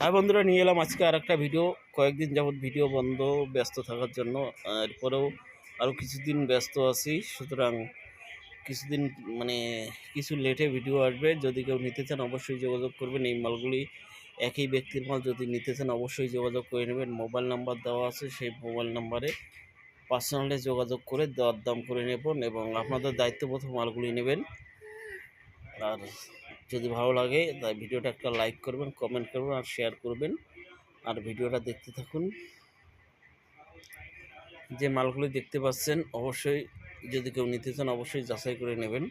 হ্যাঁ বন্ধুরা, নিয়ে এলাম আজকে আর একটা ভিডিও। কয়েকদিন যাবৎ ভিডিও বন্ধ, ব্যস্ত থাকার জন্য। এরপরেও আরও কিছুদিন ব্যস্ত আছি। সুতরাং কিছুদিন মানে কিছু লেটে ভিডিও আসবে। যদি কেউ নিতে চান, অবশ্যই যোগাযোগ করবেন। এই মালগুলি একই ব্যক্তির মাল। যদি নিতে চান, অবশ্যই যোগাযোগ করে নেবেন। মোবাইল নাম্বার দেওয়া আছে, সেই মোবাইল নাম্বারে পার্সোনালি যোগাযোগ করে দর দাম করে নেবেন এবং আপনাদের দায়িত্ববোধ মালগুলি নেবেন। আর যদি ভালো লাগে, তাই ভিডিওটা একটা লাইক করবেন কমেন্ট করবেন আর শেয়ার করবেন। আর ভিডিওটা দেখতে থাকুন। যে মালগুলি দেখতে পাচ্ছেন, অবশ্যই যদি কেউ নিতে চান, অবশ্যই যাচাই করে নেবেন।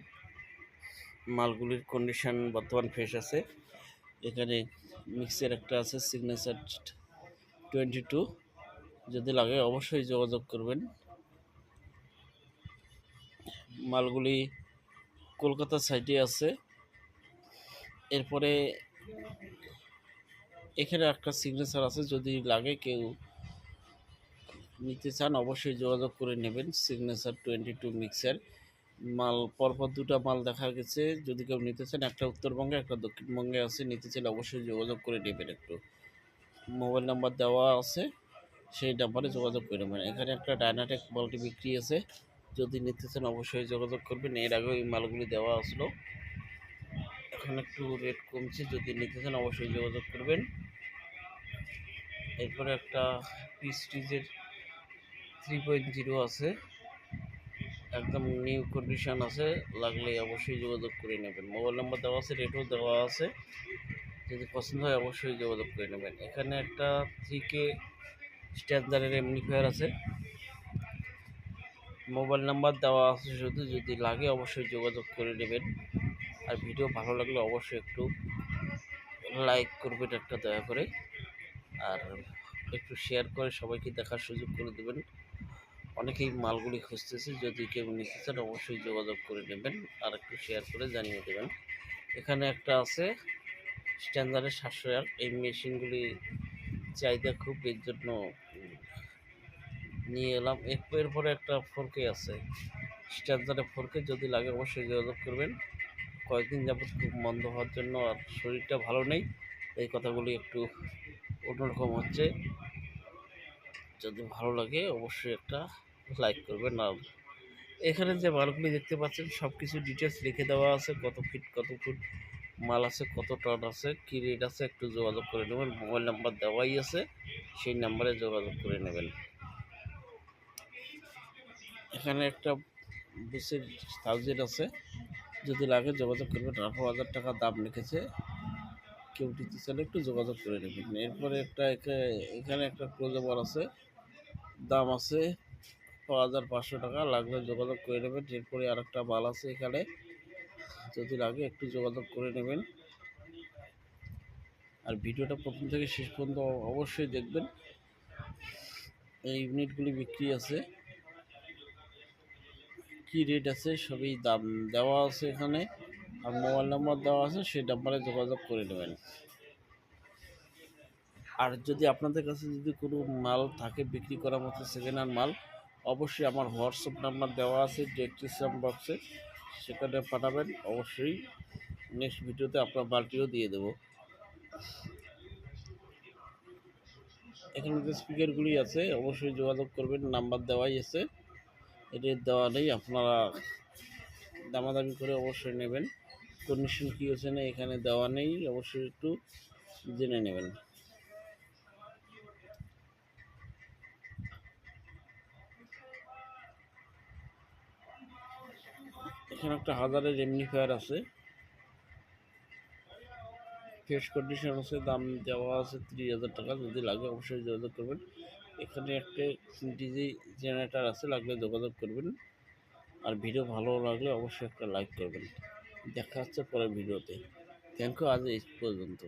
মালগুলির কন্ডিশন বর্তমান ফ্রেশ আছে। এখানে মিক্সের একটা আছে সিগনেচার টোয়েন্টি টু যদি লাগে, অবশ্যই যোগাযোগ করবেন। মালগুলি কলকাতা সাইডে আছে। এরপরে এখানে একটা সিগনেচার আছে, যদি লাগে কেউ নিতে চান, অবশ্যই যোগাযোগ করে নেবেন সিগনেচার টোয়েন্টি টু মিক্সার মাল, পরপর দুটো মাল দেখা গেছে, যদি কেউ নিতে চান, একটা উত্তরবঙ্গে, একটা দক্ষিণবঙ্গে আছে, নিতে চাইলে অবশ্যই যোগাযোগ করে নেবেন একটু। মোবাইল নাম্বার দেওয়া আছে, সেই নাম্বারে যোগাযোগ করে নেবেন। এখানে একটা ডায়নাটেক মালটি বিক্রি আছে, যদি নিতে চান, অবশ্যই যোগাযোগ করবেন। এর আগেও এই মালগুলি দেওয়া আসলো। এখন একটু রেট কমছে, যদি নিতে চান অবশ্যই যোগাযোগ করবেন। এরপরে একটা পিস্টিজের থ্রি পয়েন্ট জিরো আছে। একদম নিউ কন্ডিশন আছে, লাগলে অবশ্যই যোগাযোগ করে নেবেন। মোবাইল নাম্বার দেওয়া আছে রেটও দেওয়া আছে। যদি পছন্দ হয় অবশ্যই যোগাযোগ করে নেবেন। এখানে একটা থ্রি কে স্ট্যান্ডার্ডের এমনিফায়ার আছে। মোবাইল নাম্বার দেওয়া আছে শুধু, যদি লাগে অবশ্যই যোগাযোগ করে নেবেন। আর ভিডিও ভালো লাগলে অবশ্যই একটু লাইক করবেন একটা দয়া করে। আর একটু শেয়ার করে সবাইকে দেখার সুযোগ করে দেবেন। অনেকেই মালগুলি খুঁজতেছে, যদি কেউ নিতে চান অবশ্যই যোগাযোগ করে নেবেন আর একটু শেয়ার করে জানিয়ে দেবেন। এখানে একটা আছে স্ট্যান্ডার্ডের সাতশো এই মেশিনগুলি চাহিদা খুব এর জন্য নিয়ে এলাম। এরপরে একটা ফোরকে আছে। স্ট্যান্ডার্ডে ফোরকে যদি লাগে অবশ্যই যোগাযোগ করবেন। কয়েকদিন যাবৎ খুব মন্দ হওয়ার জন্য আর শরীরটা ভালো নেই। এই কথাগুলি একটু অন্যরকম হচ্ছে। যদি ভালো লাগে অবশ্যই একটা লাইক করবেন। আর এখানে যে মালগুলি দেখতে পাচ্ছেন সব কিছু ডিটেলস লিখে দেওয়া আছে। কত ফিট কত ফুট মাল আছে, কত টন আছে, কী রেট আছে একটু যোগাযোগ করে নেবেন। মোবাইল নাম্বার দেওয়াই আছে, সেই নাম্বারে যোগাযোগ করে নেবেন। এখানে একটা বুসের থাউজেন্ড আছে। যদি লাগে যোগাযোগ করবেন। আঠারো হাজার টাকা দাম লিখেছে। কেউ দিতে চাইলে একটু যোগাযোগ করে নেবেন। এরপরে একটা এখানে একটা ক্লোজাবার আছে। দাম আছে ছ হাজার পাঁচশো টাকা। লাগলে যোগাযোগ করে নেবেন। এরপরে আর একটা মাল আছে এখানে। যদি লাগে একটু যোগাযোগ করে নেবেন। আর ভিডিওটা প্রথম থেকে শেষ পর্যন্ত অবশ্যই দেখবেন। এই ইউনিটগুলি বিক্রি আছে। কী রেট আছে সবই দাম দেওয়া আছে এখানে। আর মোবাইল নাম্বার দেওয়া আছে সেই নাম্বারে যোগাযোগ করে নেবেন। আর যদি আপনাদের কাছে যদি কোনো মাল থাকে বিক্রি করার মতো সেকেন্ড হ্যান্ড মাল, অবশ্যই আমার হোয়াটসঅ্যাপ নাম্বার দেওয়া আছে ডেসক্রিপশন বক্সে সেখানে পাঠাবেন, অবশ্যই নেক্সট ভিডিওতে আপনার বালটিও দিয়ে দেব। এখানে যে স্পিকারগুলি আছে, অবশ্যই যোগাযোগ করবেন নাম্বার দেওয়াই আছে। এটির দেওয়া নেই আপনারা দামাদামি করে অবশ্যই নেবেন। কন্ডিশন কী হচ্ছে না এখানে দেওয়া নেই, অবশ্যই একটু জেনে নেবেন। এখানে একটা হাজারের এমনিফায়ার আছে। ফ্রেশ কন্ডিশন আছে, দাম দেওয়া আছে ত্রিশ হাজার টাকা, যদি লাগে অবশ্যই যোগাযোগ করবেন। এখানে একটা ডিজি জেনারেটার আছে, লাগলে যোগাযোগ করবেন। আর ভিডিও ভালো লাগলে অবশ্যই একটা লাইক করবেন। দেখা হচ্ছে পরের ভিডিওতে। থ্যাংক ইউ আজ এই পর্যন্ত।